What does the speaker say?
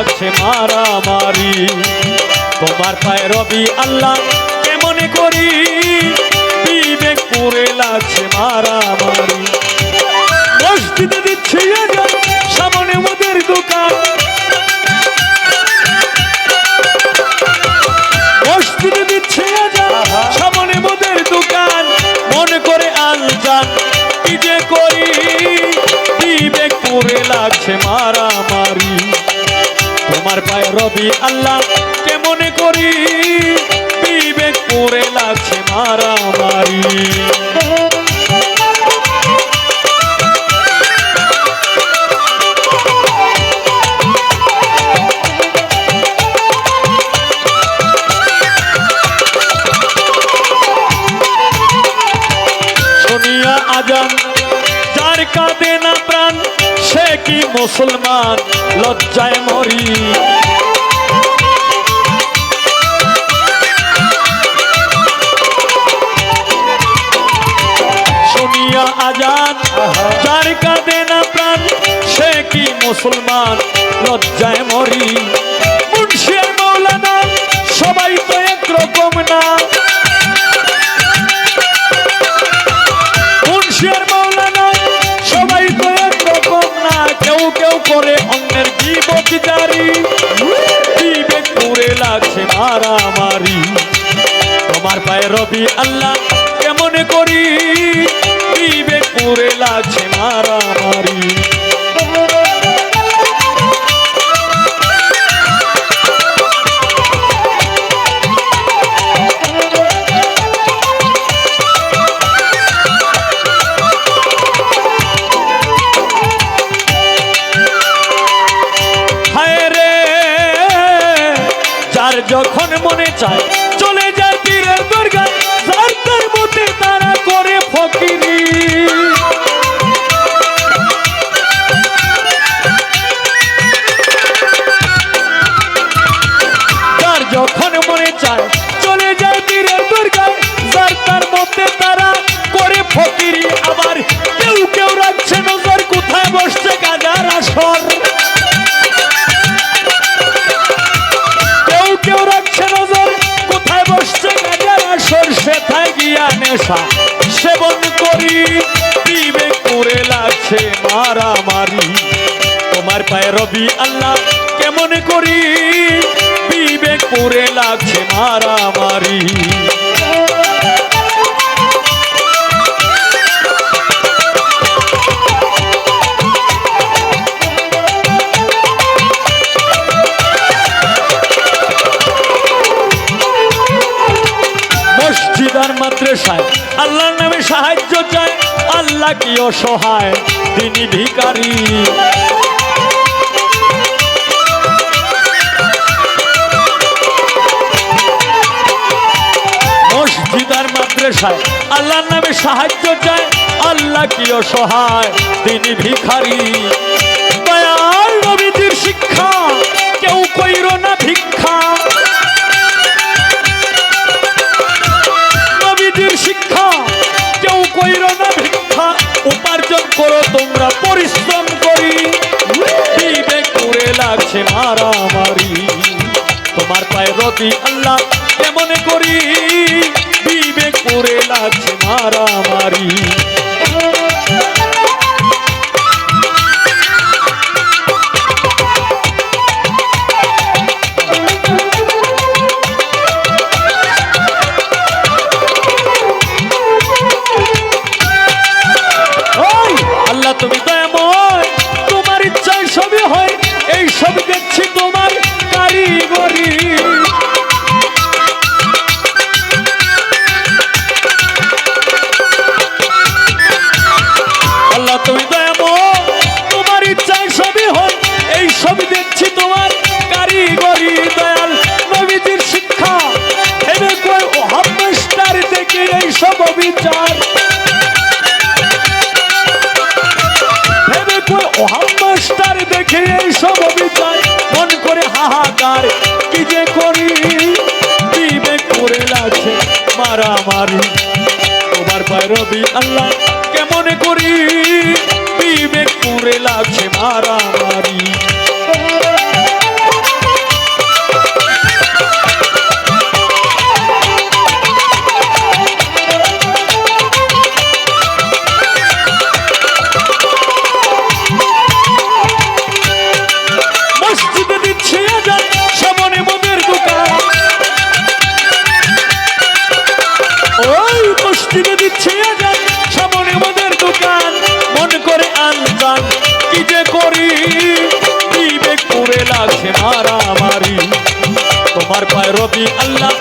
লাগছে মারামারি। তোমার পায়ে রবি আল্লাহ কেমন করি? বিবেক করে লাগছে মারামারি। মসজিদে দিচ্ছি সামনে মোদের দোকান। মসজিদে দিচ্ছে সামনে মোদের দোকান। মনে করে আনজান কি যে করি? বিবেক করে লাগছে মারামারি। তোমার পায়ে রবি আল্লাহ কেমন করি? বিবেক করে লাগছে মারামারি। মুসলমান, লজ্জায় মরি। শুনিয়া আজান, যার কাঁদে না প্রাণ, সে কি মুসলমান, লজ্জায় মরি। সবাই তো একরকম না। রবি আল্লাহ কেমন করি? বিবেক করে লাগছে মারামারি। যখন মনে চায় চায়। চলে যায় পীরের দরগায় যার তার মতে তারা করে ফকিরি আবার। কেউ কেউ রাখছে নজর, কোথায় বসছে গাজার আসর। কেউ কেউ রাখছে নজর, কোথায় বসছে গাজার আসর। সেথায় গিয়া নেশা সেবন করি বিবেক করে লাগছে মারামারি। তোমার পায়ে রবি আল্লাহ কেমন করি? করে লাগছে মারামারি। মসজিদ আর মাদ্রাসায় আল্লাহর নামে সাহায্য চায়, আল্লাহ কি অসহায়, তিনি ভিকারী মসজিদ আল্লাহর নামে সাহায্য চায়, আল্লাহ কি অসহায় তিনি ভিখারি। দয়াল নবীজির শিক্ষা, কেউ কইর না ভিক্ষা। নবীজির শিক্ষা, কেউ কইর না ভিক্ষা। উপার্জন করো তোমরা, পরিশ্রম করি। বিবেক করে লাগছে মারামারি। তোমার পায়ে রতি আল্লাহ কেমন করি। মারামারি। হাহাকার কি যে করি? বিবেক করে লাগছে মারামারি। তোমার পায়রবি আল্লাহ, কেমন করি? বিবেক করে লাগছে মারামারি। প্রয়োজন সামনে দোকান, মন করে আনজান কি যে করি? বিবেক পুরে লাগছে মারামারি? তোমার পায় রবি আল্লাহ